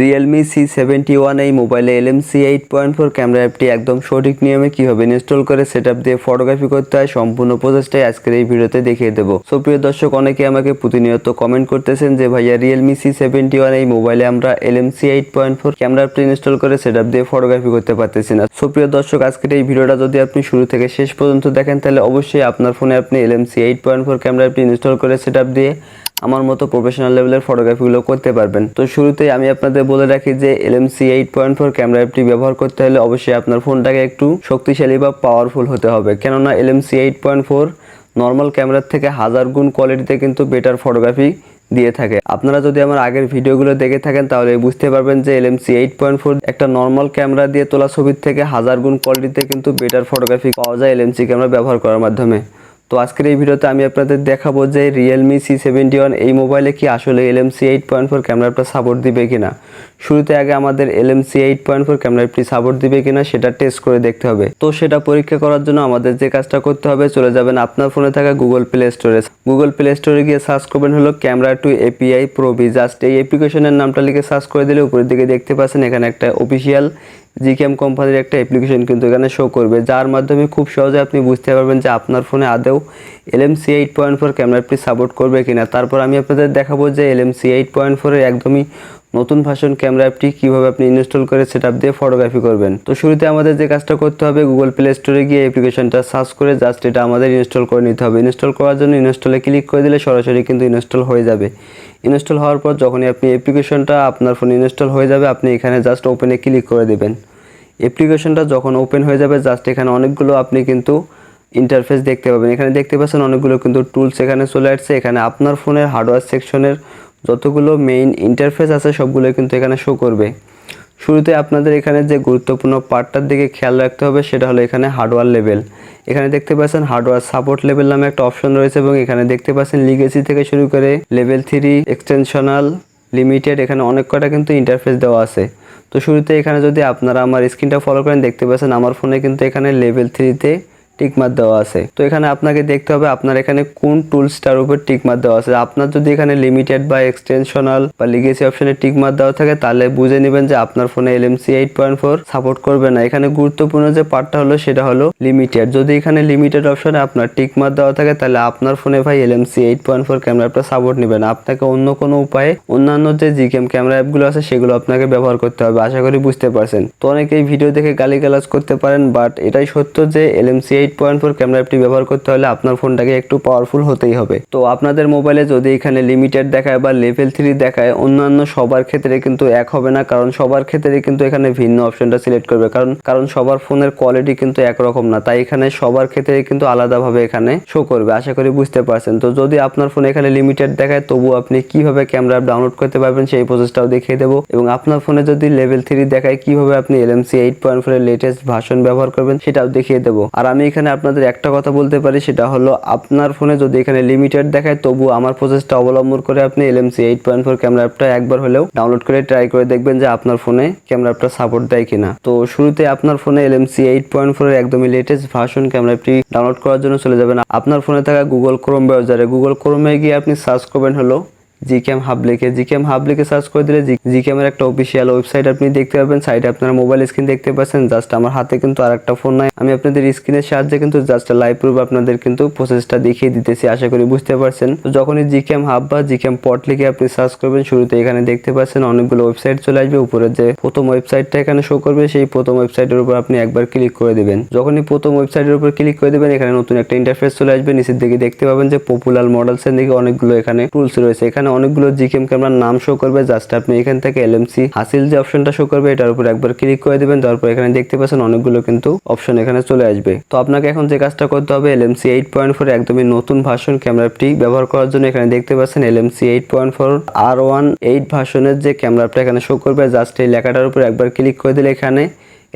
Realme C seventy one এই মোবাইলে LMC eight point four camera অ্যাপটি একদম সঠিক নিয়মে কীভাবে ইনস্টল করে সেট দিয়ে ফটোগ্রাফি করতে হয় সম্পূর্ণ প্রসেসটাই আজকের এই ভিডিওতে দেখিয়ে দেবো। সো প্রিয় দর্শক, অনেকে আমাকে প্রতিনিয়ত কমেন্ট করতেছেন যে, ভাইয়া রিয়েলমি সি সেভেন্টি ওয়ান এই মোবাইলে আমরা LMC eight point four camera অ্যাপটি ইনস্টল করে সেট দিয়ে ফটোগ্রাফি করতে পারতেছি না। সো দর্শক, আজকের এই ভিডিওটা যদি আপনি শুরু থেকে শেষ পর্যন্ত দেখেন, তাহলে অবশ্যই আপনার ফোনে আপনি LMC eight point four camera অ্যাপটি ইনস্টল করে সেট দিয়ে আমার মতো প্রফেশনাল লেভেলের ফটোগ্রাফিগুলো করতে পারবেন। তো শুরুতেই আমি আপনাদের বলে রাখি যে LMC eight point four camera অ্যাপটি ব্যবহার করতে হলে অবশ্যই আপনার ফোনটাকে একটু শক্তিশালী বা পাওয়ারফুল হতে হবে। কেননা LMC eight point four normal ক্যামেরার থেকে হাজার গুণ কোয়ালিটিতে কিন্তু বেটার ফটোগ্রাফি দিয়ে থাকে। আপনারা যদি আমার আগের ভিডিওগুলো দেখে থাকেন, তাহলে বুঝতে পারবেন যে এলএমসি এইট পয়েন্ট ফোর একটা নর্মাল ক্যামেরা দিয়ে তোলা ছবির থেকে হাজার গুণ কোয়ালিটিতে কিন্তু বেটার ফটোগ্রাফি পাওয়া যায় এলএমসি ক্যামেরা ব্যবহার করার মাধ্যমে। তো আজকের এই ভিডিওতে আমি আপনাদের দেখাবো যে রিয়েলমি সি সেভেন্টি ওয়ান এই মোবাইলে কি আসলে এলএমসি এইট পয়েন্ট ফোর ক্যামেরাটা সাপোর্ট দিবে কিনা। শুরুতে আগে আমাদের এলএমসি এইট পয়েন্ট ফোর ক্যামেরাটি সাপোর্ট দিবে কিনা সেটা টেস্ট করে দেখতে হবে। তো সেটা পরীক্ষা করার জন্য আমাদের যে কাজটা করতে হবে, চলে যাবেন আপনার ফোনে থাকা গুগল প্লে স্টোরে গুগল প্লে স্টোরে গিয়ে সার্চ করবেন হলো camera two API probe just এই অ্যাপ্লিকেশনের নামটা লিখে সার্চ করে দিলে উপরের দিকে দেখতে পাচ্ছেন এখানে একটা অফিসিয়াল জিক্যাম কোম্পানির একটা অ্যাপ্লিকেশন কিন্তু এখানে শো করবে, যার মাধ্যমে খুব সহজে আপনি বুঝতে পারবেন যে আপনার ফোনে আদেও এলএমসি এইট পয়েন্ট ফোর ক্যামেরাটি সাপোর্ট করবে কিনা। তারপর আমি আপনাদের দেখাবো যে এলএমসি এইট পয়েন্ট ফোরের একদমই নতুন ভার্সন ক্যামেরা অ্যাপটি কীভাবে আপনি ইনস্টল করে সেট দিয়ে ফটোগ্রাফি করবেন। তো শুরুতে আমাদের যে কাজটা করতে হবে গুগল প্লে স্টোরে গিয়ে অ্যাপ্লিকেশনটা সার্চ করে জাস্ট এটা আমাদের ইনস্টল করে নিতে হবে। ইনস্টল করার জন্য ইনস্টলে ক্লিক করে দিলে সরাসরি কিন্তু ইনস্টল হয়ে যাবে। ইনস্টল হওয়ার পর যখনই আপনি অ্যাপ্লিকেশনটা আপনার ফোনে ইনস্টল হয়ে যাবে, আপনি এখানে জাস্ট ওপেনে ক্লিক করে দেবেন। অ্যাপ্লিকেশনটা যখন ওপেন হয়ে যাবে, জাস্ট এখানে অনেকগুলো আপনি কিন্তু ইন্টারফেস দেখতে পাবেন। এখানে দেখতে পাচ্ছেন অনেকগুলো কিন্তু টুলস এখানে চলে আসছে। এখানে আপনার ফোনের হার্ডওয়্যার সেকশনের যতগুলো মেইন ইন্টারফেস আছে সবগুলো কিন্তু এখানে শো করবে। শুরুতে আপনাদের এখানে যে গুরুত্বপূর্ণ পার্টটার দিকে খেয়াল রাখতে হবে, সেটা হলো এখানে হার্ডওয়্যার লেভেল এখানে দেখতে পাচ্ছেন হার্ডওয়্যার সাপোর্ট লেভেল নামে একটা অপশন রয়েছে এবং এখানে দেখতে পাচ্ছেন লিগেসি থেকে শুরু করে লেভেল থ্রি এক্সটেনশনাল লিমিটেড এখানে অনেক কটা কিন্তু ইন্টারফেস দেওয়া আছে। তো শুরুতে এখানে যদি আপনারা আমার স্ক্রিনটা ফলো করেন, দেখতে পাচ্ছেন আমার ফোনে কিন্তু এখানে লেভেল থ্রিতে টিকমার দেওয়া আছে। তো এখানে আপনাকে দেখতে হবে আপনার এখানে কোন টুলসটার উপর টিকমার দেওয়া আছে। আপনার যদি এখানে লিমিটেড বা এক্সটেনশনাল বা লিগেসি অপশনে টিকমার দেওয়া থাকে, তাহলে বুঝে নেবেন যে আপনার ফোনে LMC eight point four support করবে না। এখানে গুরুত্বপূর্ণ যে পার্টটা হলো, সেটা হলো লিমিটেড যদি এখানে লিমিটেড অপশনে আপনার টিকমার দেওয়া থাকে, তাহলে আপনার ফোনে ভাই এলএমসি এইট পয়েন্ট ফোর ক্যামেরাটা সাপোর্ট নেবে না আপনাকে অন্য কোনো উপায়ে অন্যান্য যে জিকেম ক্যামেরা অ্যাপগুলো আছে, সেগুলো আপনাকে ব্যবহার করতে হবে। আশা করি বুঝতে পারছেন। তো অনেকেই ভিডিও দেখে গালিগালাজ করতে পারেন বাট এটাই সত্য যে LMC eight point four camera অ্যাপটি ব্যবহার করতে হলে আপনার ফোনটাকে একটু পাওয়ারফুল হতেই হবে। তো আপনাদের মোবাইলে যদি এখানে লিমিটেড দেখায় বা লেভেল থ্রি দেখায়, অন্যান্য সবার ক্ষেত্রে কিন্তু এক হবে না, কারণ সবার ক্ষেত্রে কিন্তু এখানে ভিন্ন অপশনটা সিলেক্ট করবে। কারণ কারণ সবার ফোনের কোয়ালিটি কিন্তু একরকম না, তাই এখানে সবার ক্ষেত্রে কিন্তু আলাদাভাবে এখানে শো করবে, আশা করি বুঝতে পারছেন। তো যদি আপনার ফোনে এখানে লিমিটেড দেখায় তবু আপনি কীভাবে ক্যামেরা ডাউনলোড করতে পারবেন সেই প্রসেসটাও দেখিয়ে দেবো। এবং আপনার ফোনে যদি লেভেল থ্রি দেখায়, কীভাবে আপনি এলএমসি এইট পয়েন্ট ফোরের লেটেস্ট ভার্সন ব্যবহার করবেন, সেটাও দেখিয়ে দেবো। আর আমি এখানে আপনাদের একটা কথা বলতে পারি, সেটা হলো আপনার ফোনে যদি এখানে লিমিটেড দেখায়, তবু আমার প্রসেসটা অবলম্বন করে আপনি LMC eight point four camera অ্যাপটা একবার হলেও ডাউনলোড করে ট্রাই করে দেখবেন যে আপনার ফোনে ক্যামেরা অ্যাপটা সাপোর্ট দেয় কিনা। তো শুরুতে আপনার ফোনে এলএমসি এইট পয়েন্ট ফোরের একদমই লেটেস্ট ভার্সন ক্যামেরা অ্যাপটি ডাউনলোড করার জন্য চলে যাবেন। আপনার ফোনে থাকা গুগল ক্রোম ব্রাউজারে গুগল ক্রোমে গিয়ে আপনি সার্চ করবেন হলো জিক্যাম হাব লিখে জিক্যাম হাব লিখে সার্চ করে দিলে জিক্যামের একটা অফিসিয়াল ওয়েবসাইট আপনি দেখতে পাবেন সাইটে আপনার মোবাইল স্ক্রিন দেখতে পাচ্ছেন। জাস্ট আমার হাতে কিন্তু আর একটা ফোন নাই। আমি আপনাদের স্ক্রিনের সাহায্যে কিন্তু জাস্ট লাইভ প্রুফ আপনাদের কিন্তু প্রসেসটা দেখিয়ে দিতেছি। আশা করি বুঝতে পারছেন। তো যখনই জিক্যাম হাব বা জিক্যাম পট লিখে আপনি সার্চ করবেন, শুরুতে এখানে দেখতে পাচ্ছেন অনেকগুলো ওয়েবসাইট চলে আসবে। উপরে যে প্রথম ওয়েবসাইটটা এখানে শো করবে, সেই প্রথম ওয়েবসাইটের উপর আপনি একবার ক্লিক করে দেবেন। যখনই প্রথম ওয়েবসাইটের উপর ক্লিক করে দেবেন, এখানে নতুন একটা ইন্টারফেস চলে আসবে। নিচের দিকে দেখতে পাবেন যে পপুলার মডেলসের দিকে অনেকগুলো এখানে টুলস রয়েছে। এখানে অনেকগুলো জিকেম ক্যামেরার নাম শো করবে জাস্ট আপনি এখান থেকে এলএমসি হাসিল যে অপশনটা শো করবে, এটার উপর একবার ক্লিক করে দিবেন তারপর এখানে দেখতে পাচ্ছেন অনেকগুলো কিন্তু অপশন এখানে চলে আসবে। তো আপনাকে এখন যে কাজটা করতে হবে এলএমসি এইট পয়েন্ট ফোর একদমই নতুন ভার্সন ক্যামেরাটি ব্যবহার করার জন্য এখানে দেখতে পাচ্ছেন LMC eight point four R one eight ভার্সনের যে ক্যামেরাটা এখানে শো করবে জাস্ট এই লেখাটার উপর একবার ক্লিক করে দিলে এখানে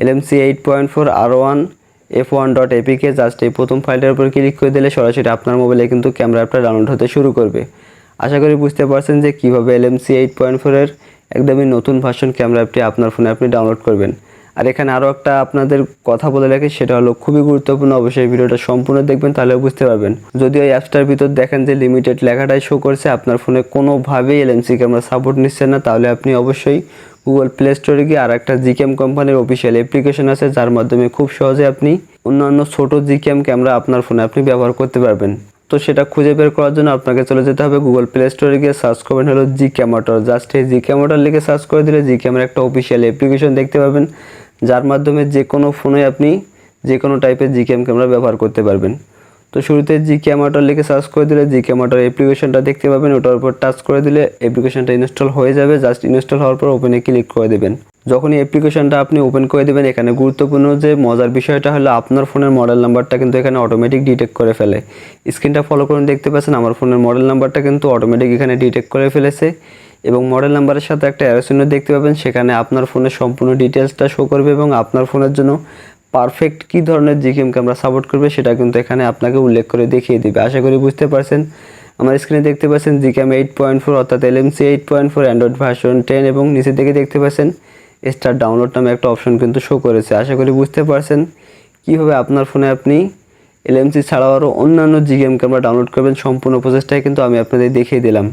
LMC eight point four R one F one dot APK just এই প্রথম ফাইলটার উপর ক্লিক করে দিলে সরাসরি আপনার মোবাইলে কিন্তু ক্যামেরা অ্যাপটা ডাউনলোড হতে শুরু করবে। আশা করি বুঝতে পারছেন যে কীভাবে এলএমসি এইট পয়েন্ট ফোরের একদমই নতুন ভার্সন ক্যামেরা অ্যাপটি আপনার ফোনে আপনি ডাউনলোড করবেন। আর এখানে আরও একটা আপনাদের কথা বলে রাখি, সেটা হলো খুবই গুরুত্বপূর্ণ, অবশ্যই ভিডিওটা সম্পূর্ণ দেখবেন তাহলে বুঝতে পারবেন। যদি ওই অ্যাপসটার ভিতর দেখেন যে লিমিটেড লেখাটাই শো করছে, আপনার ফোনে কোনোভাবেই এলএমসি ক্যামেরা সাপোর্ট নিচ্ছে না, তাহলে আপনি অবশ্যই গুগল প্লে স্টোরে গিয়ে আর একটা জিক্যাম কোম্পানির অফিসিয়াল অ্যাপ্লিকেশন আছে, যার মাধ্যমে খুব সহজে আপনি অন্যান্য ছোট জিক্যাম ক্যামেরা আপনার ফোনে আপনি ব্যবহার করতে পারবেন। তো সেটা খুঁজে বের করার জন্য আপনাকে চলে যেতে হবে গুগল প্লে স্টোরে গিয়ে সার্চ করবেন, হলো জি ক্যামোটর জাস্ট এই জি ক্যামোটর লিখে সার্চ করে দিলে জি ক্যামেরা একটা অফিসিয়াল অ্যাপ্লিকেশন দেখতে পাবেন, যার মাধ্যমে যে কোনো ফোনে আপনি যে কোনো টাইপের জি ক্যাম ক্যামেরা ব্যবহার করতে পারবেন। তো শুরুতে জি ক্যামাটার লিখে সার্চ করে দিলে জি ক্যামাটার অ্যাপ্লিকেশনটা দেখতে পাবেন। ওটার উপর টাচ করে দিলে অ্যাপ্লিকেশনটা ইনস্টল হয়ে যাবে। জাস্ট ইনস্টল হওয়ার পর ওপেনে ক্লিক করে দেবেন। যখনই অ্যাপ্লিকেশনটা আপনি ওপেন করে দেবেন, এখানে গুরুত্বপূর্ণ যে মজার বিষয়টা হলো আপনার ফোনের মডেল নাম্বারটা কিন্তু এখানে অটোমেটিক ডিটেক্ট করে ফেলে। স্ক্রিনটা ফলো করুন, দেখতে পাচ্ছেন আমার ফোনের মডেল নাম্বারটা কিন্তু অটোমেটিক এখানে ডিটেক্ট করে ফেলেছে। এবং মডেল নাম্বারের সাথে একটা অ্যারোসিনো দেখতে পাবেন, সেখানে আপনার ফোনের সম্পূর্ণ ডিটেলসটা শো করবে এবং আপনার ফোনের জন্য পারফেক্ট কী ধরনের জিকিম ক্যামেরা সাপোর্ট করবে সেটা কিন্তু এখানে আপনাকে উল্লেখ করে দেখিয়ে দিবে। আশা করি বুঝতে পারছেন। আমার স্ক্রিনে দেখতে পাচ্ছেন জিক্যাম এইট পয়েন্ট ফোর অর্থাৎ LMC eight point four android version ten এবং নিচের দিকে দেখতে পাচ্ছেন স্টার ডাউনলোড নামে একটা অপশন কিন্তু শো করেছে। আশা করি বুঝতে পারছেন। কীভাবে আপনার ফোনে আপনি এলএমসি ছাড়াও আরও অন্যান্য জিগেম ক্যামেরা ডাউনলোড করবেন সম্পূর্ণ প্রসেসটাই কিন্তু আমি আপনাদের দেখিয়ে দিলাম।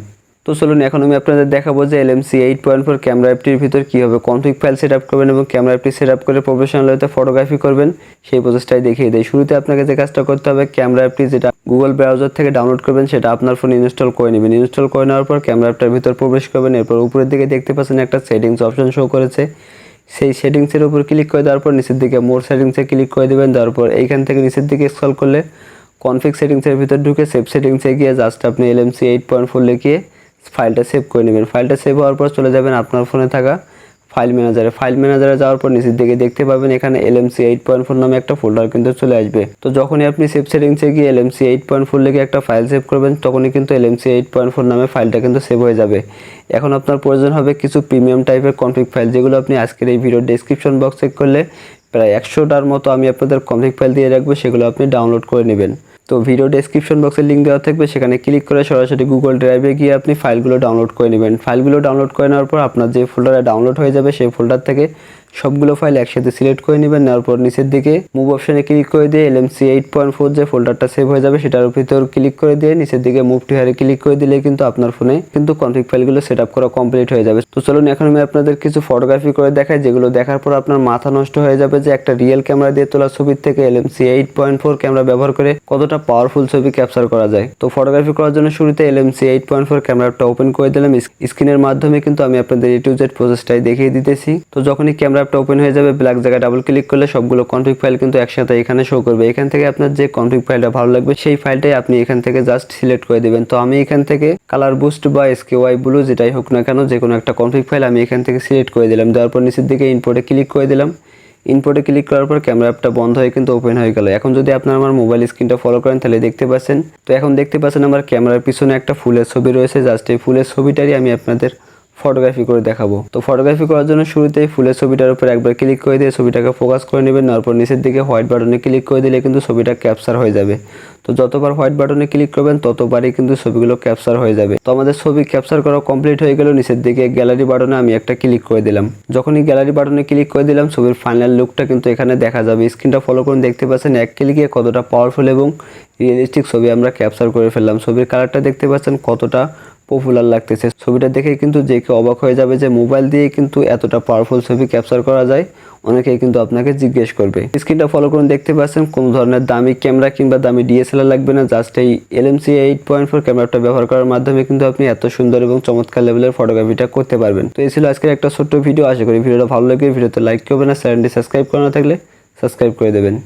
তো চলুন, এখন আমি আপনাদের দেখাবো যে LMC eight point four camera অ্যাপটির ভিতর কীভাবে কনফিগ ফাইল সেট আপ করবেন এবং ক্যামেরা অ্যাপটি সেট আপ করে প্রফেশনাল হতে ফটোগ্রাফি করবেন। সেই প্রসেসটাই দেখিয়ে দেয় শুরুতে আপনাকে যে কাজটা করতে হবে ক্যামেরা অ্যাপটি যেটা গুগল ব্রাউজার থেকে ডাউনলোড করবেন, সেটা আপনার ফোনে ইনস্টল করে নেবেন। ইনস্টল করে নেওয়ার পর ক্যামেরা অ্যাপটার ভিতর প্রবেশ করবেন। এরপর উপরের দিকে দেখতে পাচ্ছেন একটা সেটিংস অপশন শো করেছে। সেই সেটিংসের উপর ক্লিক করে দেওয়ার পর নিচের দিকে মোর সেটিংসে ক্লিক করে দেবেন। দেওয়ার পর এইখান থেকে নিচের দিকে স্ক্রল করলে কনফিগ সেটিংসের ভিতর ঢুকে সেভ সেটিংসে গিয়ে জাস্ট আপনি এলএমসি এইট পয়েন্ট ফোর লিখিয়ে ফাইলটা সেভ করে নেবেন। ফাইলটা সেভ হওয়ার পর চলে যাবেন আপনার ফোনে থাকা ফাইল ম্যানেজারে ফাইল ম্যানেজারে যাওয়ার পর নিচের দিকে দেখতে পাবেন এখানে এলএমসি এইট পয়েন্ট ফোর নামে একটা ফোল্ডার কিন্তু চলে আসবে। তো যখনই আপনি সেভ সেটিংসে গিয়ে এলএমসি এইট পয়েন্ট ফোর লিখে একটা ফাইল সেভ করবেন, তখনই কিন্তু এলএমসি এইট পয়েন্ট ফোর নামে ফাইলটা কিন্তু সেভ হয়ে যাবে। এখন আপনার প্রয়োজন হবে কিছু প্রিমিয়াম টাইপের কনফিগ ফাইল যেগুলো আপনি আজকের এই ভিডিও ডেসক্রিপশন বক্স চেক করলে প্রায় একশোটার মতো আমি আপনাদের কমিক ফাইল দিয়ে রাখব, সেগুলো আপনি ডাউনলোড করে নেবেন। তো ভিডিও ডেসক্রিপশন বক্সের লিঙ্ক দেওয়া থাকবে, সেখানে ক্লিক করে সরাসরি গুগল ড্রাইভে গিয়ে আপনি ফাইলগুলো ডাউনলোড করে নেবেন। ফাইলগুলো ডাউনলোড করে নেওয়ার পর আপনার যে ফোল্ডারে ডাউনলোড হয়ে যাবে, সেই ফোল্ডার থেকে সবগুলো ফাইল একসাথে সিলেক্ট করে নেবেন, নেওয়ার পর নিচের দিকে মুভ অপশনে ক্লিক করে দিয়ে এলএমসি এইট পয়েন্ট ফোর যে ফোল্ডারটা সেভ হয়ে যাবে, সেটার ভিতর ক্লিক করে দিয়ে নিচের দিকে মুভ টু হারে ক্লিক করে দিলে কিন্তু আপনার ফোনে কিন্তু কনফিগ ফাইলগুলো সেট আপ করা কমপ্লিট হয়ে যাবে। তো চলুন, এখন আমি আপনাদের কিছু ফটোগ্রাফি করে দেখাই, যেগুলো দেখার পর আপনার মাথা নষ্ট হয়ে যাবে যে একটা রিয়েল ক্যামেরা দিয়ে তোলা ছবির থেকে LMC eight point four camera ব্যবহার করে কতটা পাওয়ারফুল ছবি ক্যাপচার করা যায়। তো ফটোগ্রাফি করার জন্য শুরুতে এলএমসি এইট পয়েন্ট ফোর ক্যামেরাটা ওপেন করে দিলাম। স্ক্রিনের মাধ্যমে কিন্তু আমি আপনাদের এ টু জেড প্রসেসটাই দেখিয়ে দিতেছি। তো যখনই ক্যামেরাটা ওপেন হয়ে যাবে ব্ল্যাক জায়গায় ডাবল ক্লিক করলে সবগুলো কনফিগ ফাইল কিন্তু একসাথে এখানে শো করবে। এখান থেকে আপনার যে কনফিগ ফাইলটা ভালো লাগবে, সেই ফাইলটাই আপনি এখান থেকে জাস্ট সিলেক্ট করে দেবেন। তো আমি এখান থেকে কালার বুস্ট বা এসকে ওয়াই ব্লু যেটাই হোক না কেন যে কোনো একটা কনফিগ ফাইল আমি এখান থেকে সিলেক্ট করে দিলাম। দেওয়ার পর নিচের দিকে ইনপোর্টে ক্লিক করে দিলাম। ইনপোর্টে ক্লিক করার পর ক্যামেরা অ্যাপটা বন্ধ হয়ে কিন্তু ওপেন হয়ে গেল। এখন যদি আপনার আমার মোবাইল স্ক্রিনটা ফলো করেন, তাহলে দেখতে পাচ্ছেন। তো এখন দেখতে পাচ্ছেন আমার ক্যামেরার পিছনে একটা ফুলের ছবি রয়েছে। জাস্ট এই ফুলের ছবিটারই আমি আপনাদের ফটোগ্রাফি করে দেখাবো। তো ফটোগ্রাফি করার জন্য শুরুতেই ফুলের ছবিটার উপর একবার ক্লিক করে দিয়ে ছবিটাকে ফোকাস করে নেবেন, তারপর নিচের দিকে হোয়াইট বাটনে ক্লিক করে দিলে কিন্তু ছবিটা ক্যাপচার হয়ে যাবে। তো যতবার হোয়াইট বাটনে ক্লিক করবেন, ততবারই কিন্তু ছবিগুলো ক্যাপচার হয়ে যাবে। তো আমাদের ছবি ক্যাপচার করা কমপ্লিট হয়ে গেল, নিচের দিকে গ্যালারি বাটনে আমি একটা ক্লিক করে দিলাম। যখনই গ্যালারি বাটনে ক্লিক করে দিলাম, ছবির ফাইনাল লুকটা কিন্তু এখানে দেখা যাবে। স্ক্রিনটা ফলো করুন, দেখতে পাচ্ছেন এক ক্লিকে কতটা পাওয়ারফুল এবং রিয়েলিস্টিক ছবি আমরা ক্যাপচার করে ফেললাম। ছবির কালারটা দেখতে পাচ্ছেন কতটা পপুলার লাগতেছে। ছবিটা দেখে কিন্তু যে কেউ অবাক হয়ে যাবে যে মোবাইল দিয়ে কিন্তু এতটা পাওয়ারফুল ছবি ক্যাপচার করা যায়, অনেকেই কিন্তু আপনাকে জিজ্ঞেস করবে। স্ক্রিনটা ফলো করুন, দেখতে পাচ্ছেন কোন ধরনের দামি ক্যামেরা কিংবা দামি ডিএসএলআর লাগবে না জাস্ট এই এলএমসি এইট পয়েন্ট ফোর ক্যামেরাটা ব্যবহার করার মাধ্যমে কিন্তু আপনি এত সুন্দর এবং চমৎকার লেভেলের ফটোগ্রাফিটা করতে পারবেন। তো এই ছিল আজকের একটা ছোট্ট ভিডিও আশা করি ভিডিওটা ভালো লাগে ভিডিওতে লাইক করবেন আর চ্যানেলটি সাবস্ক্রাইব করা না থাকলে সাবস্ক্রাইব করে দেবেন।